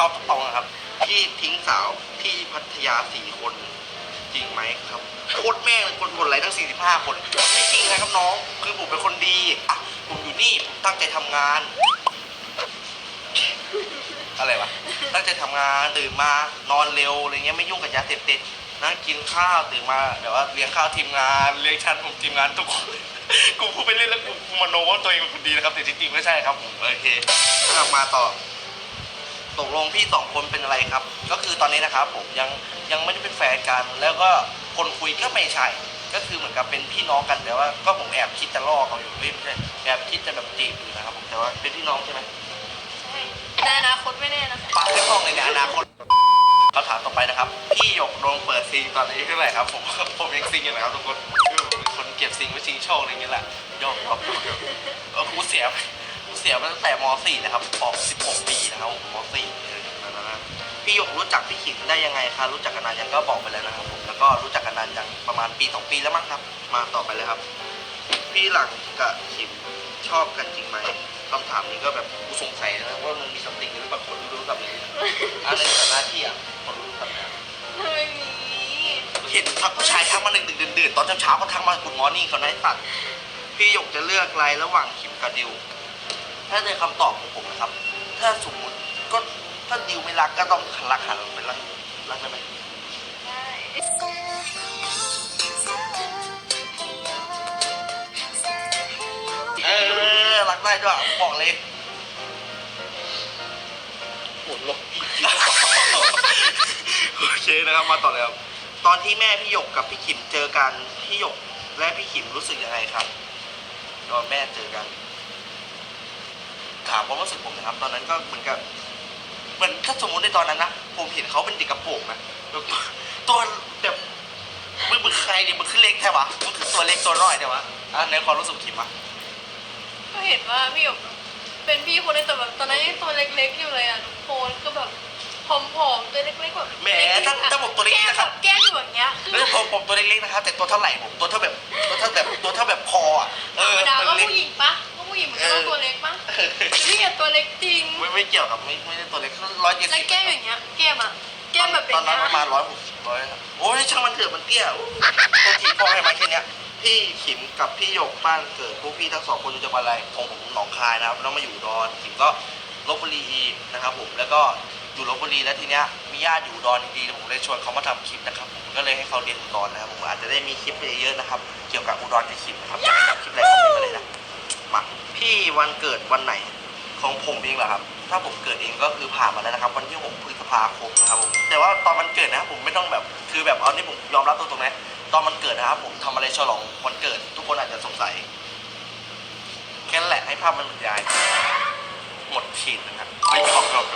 ชอบตองนะครับพี่ทิ้งสาวที่พัทยาสี่คน จริงไหมครับโคตรแม่งเลยคนกดไลทั้ง 45 คนไม่จริงนะครับน้อง คือผมเป็นคนดีอะผมอยู่นี่ผมตั้งใจทำงาน อะไรวะตั้งใจทำงานตื่นมานอนเร็วอะไรเงี้ยไม่ยุ่งกับยาเสพติดนั่งกินข้าวตื่นมาเดี๋ยวว่าเลี้ยงข้าวทีมงานเลี้ยงชั้นผมทีมงานทุกคน กูพูดไปเล่นแล้วกูกูมโนว่าตัวเองเป็นคนดีนะครับแต่จริงๆไม่ใช่ครับผมโอเคนะครับมาต่อ ตกลงพี่สองคนเป็นอะไรครับ ก็คือตอนนี้นะครับผมยังยังไม่ได้เป็นแฟนกัน แล้วก็คนคุยก็ไม่ใช่ ก็คือเหมือนกับเป็นพี่น้องกันแต่ว่าก็ผมแอบคิดจะล่อเขาอยู่เฮ้ยไม่ใช่แอบคิดจะแบบจีบอยู่นะครับผมแต่ว่าเป็นพี่น้องใช่ไหมในอนาคตไม่แน่นะคะปักให้ห้องเลยในอนาคตคำถามต่อไปนะครับ พี่หยกโดนเปิดซิงตอนนี้เท่าไหร่ครับ ผมผมยังซิงอยู่นะครับทุกคนคือผมเป็นคนเก็บซิงไว้ชิงโชคอะไรอย่างเงี้ยแหละยอมครับเออกูเสียกูเสียมาตั้งแต่ม .4 นะครับออก จักพี่ขิมได้ยังไงคะรู้จักกันนานยังก็บอกไปแล้วนะครับผมแล้วก็รู้จักกันนานยังประมาณปีสองปีแล้วมั้งครับ มาต่อไปเลยครับ พี่หลังกับขิมชอบกันจริงไหมคำถามนี้ก็แบบกูสงสัยนะว่ามันมีสัมติงหรือเปล่าคนรู้กับนี้อะไรแต่หน้าที่อะคนรู้กับนี้ไม่มีเห็นทักผู้ชายทักมาหนึ่งดึกดื่นๆตอนเช้าๆเขาทักมาคุณมอร์นิ่งเขาได้ตัดพี่หยกจะเลือกอะไรระหว่างขิมกับดิวถ้าในคำตอบของผมนะครับ ถ้าสมมติก็ ถ้าดิวไม่รักก็ต้องรักหันไปรักรักได้ไหมเออรักได้ด้วยบอกเลยปวดลบโอเคนะครับมาต่อเลยครับตอนที่แม่พี่หยกกับพี่ขิมเจอกันพี่หยกและพี่ขิมรู้สึกยังไงครับ ตอนแม่เจอกันถามความรู้สึกผมนะครับ ตอนนั้นก็เหมือนกับ เหมือนถ้าสมมติในตอนนั้นนะผมเห็นเขาเป็นเด็กกระโปรงนะแบบตัวแบบมึงมึงใครเนี่ยมึงขึ้นเล็กแท้วะมึงคือตัวเล็กตัวน้อยแท้วะอะในความรู้สึกขิมอะก็เห็นว่าพี่หยกเป็นพี่คนนึงแต่แบบตอนนั้นยังตัวเล็กๆอยู่เลยอะทุกคนก็แบบผอมๆตัวเล็กๆแบบแหมถ้าถ้าผมตัวเล็กแก้มนะคแบรับบแก้มอยู่อย่างเงี้ยแล้วผมผมตัวเล็กๆนะครับแต่ตัวเท่าไหร่ผมตัวเท่าแบบตัวเท่าแบบตัวเท่าแบบคออะเอธรอรมดาก็มันเล็ก ผู้หญิงปะก็ผู้หญิงมันก็ต้องตัวเล็กปะ นี่อะตัวเล็กจริง ไม่ไม่เกี่ยวกับไม่ไม่ได้ตัวเล็กร้อยเจ็ดแล้วสิบแก้มอย่างเงี้ย แก้มอะแก้มแบบเป็ตนอนนั้นเงี้ประมาณร้อยหกสิบร้อยโอ้ยช่างมันเถอะมันเตี้ยโอ้ตัวทีพ่อให้มาแค่เนี้ยพี่ขิมกับพี่หยกบ้านเกิดพวกพี่ทั้งสองคนอยู่จังหวัดอะไรของผมหนองคายนะครับแล้วมาอยู่อุดอนขิมก็ลบบุรีนะครับผมแล้วก็อยู่ลบบุรีแล้วทีเนี้ยมีญาติอยู่อุดอนดีๆผมเลยชวนเขามาทำคลิปนะครับผมก็เลยให้เขาเรียนอุดรนะครับผมอาจจะได้มีคลิปเยอะๆนะครับ เกี่ยวกับอุดรกับขิมนะครับอยากให้ทำคลิปอะไรค มาพี่วันเกิดวันไหนของผมเองเหรอครับ ถ้าผมเกิดเองก็คือผ่านมาแล้วนะครับ วันที่6พฤษภาคมนะครับผมแต่ว่าตอนมันเกิดนะครับผมไม่ต้องแบบคือแบบเอานี่ผมยอมรับตัวตรงนะตอนมันเกิดนะครับ ผมทำอะไรฉลองวันเกิด ทุกคนอาจจะสงสัยแค่นั้นแหละให้ภาพมันบรรยาย หมดขีดนะครับไม่ขอบหรอก